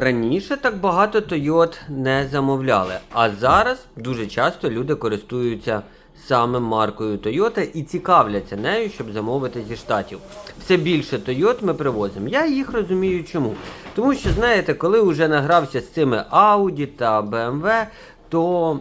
Раніше так багато Toyota не замовляли, а зараз дуже часто люди користуються саме маркою Toyota і цікавляться нею, щоб замовити зі штатів. Все більше Toyota ми привозимо. Я їх розумію чому. Тому що, знаєте, коли вже награвся з цими Audi та BMW, то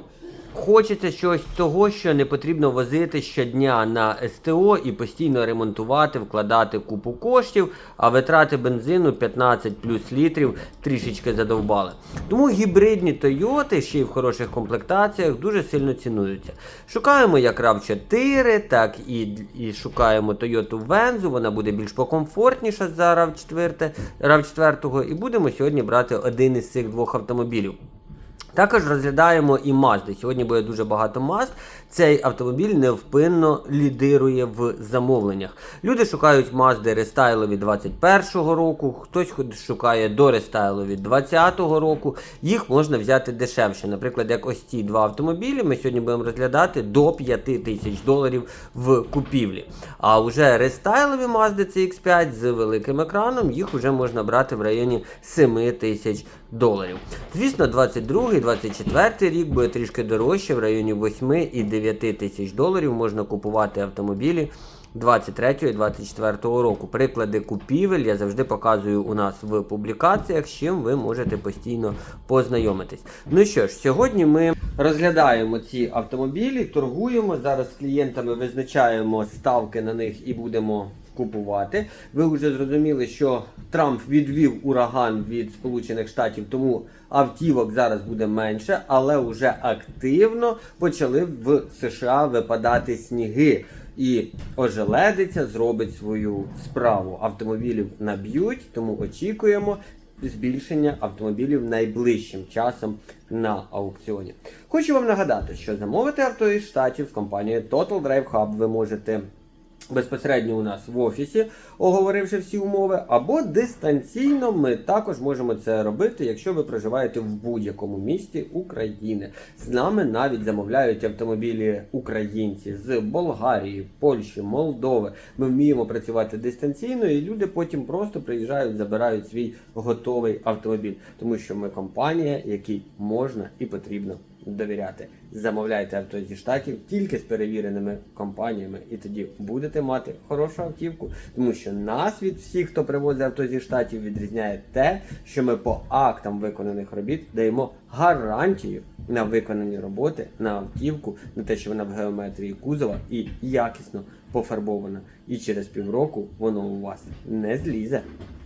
Хочеться щось того, що не потрібно возити щодня на СТО і постійно ремонтувати, вкладати купу коштів, а витрати бензину 15 плюс літрів трішечки задовбали. Тому гібридні Тойоти, ще й в хороших комплектаціях, дуже сильно цінуються. Шукаємо як RAV4, так і, і шукаємо Toyota Venzu, вона буде більш покомфортніша за RAV4, RAV4 і будемо сьогодні брати один із цих двох автомобілів. Також розглядаємо і Mazda. Сьогодні буде дуже багато Mazd. Цей автомобіль невпинно лідирує в замовленнях. Люди шукають Mazda рестайлові 21-го року, хтось шукає до рестайлові 20-го року. Їх можна взяти дешевше. Наприклад, як ось ці два автомобілі ми сьогодні будемо розглядати до 5 тисяч доларів в купівлі. А вже рестайлові Mazda CX5 з великим екраном їх вже можна брати в районі 7 тисяч доларів. Звісно, 22 24 рік буде трішки дорожче, в районі 8 і 9 тисяч доларів можна купувати автомобілі 23 і 24 року. Приклади купівель я завжди показую у нас в публікаціях, з чим ви можете постійно познайомитись. Ну що ж, сьогодні ми розглядаємо ці автомобілі, торгуємо. Зараз з клієнтами визначаємо ставки на них і будемо купувати. Ви вже зрозуміли, що Трамп відвів ураган від Сполучених Штатів, тому автівок зараз буде менше, але вже активно почали в США випадати сніги. І ожеледиця зробить свою справу. Автомобілів наб'ють, тому очікуємо збільшення автомобілів найближчим часом на аукціоні. Хочу вам нагадати, що замовити авто із штатів з компанією Total Drive Hub ви можете безпосередньо у нас в офісі, оговоривши всі умови, або дистанційно ми також можемо це робити, якщо ви проживаєте в будь-якому місті України. З нами навіть замовляють автомобілі українці з Болгарії, Польщі, Молдови. Ми вміємо працювати дистанційно, і люди потім просто приїжджають, забирають свій готовий автомобіль, тому що ми компанія, якій можна і потрібно довіряти. Замовляйте авто зі штатів тільки з перевіреними компаніями, і тоді будете мати хорошу автівку, тому що нас від всіх, хто привозить авто зі штатів, відрізняє те, що ми по актам виконаних робіт даємо гарантію на виконані роботи на автівку, на те, що вона в геометрії кузова і якісно пофарбована. І через півроку воно у вас не злізе.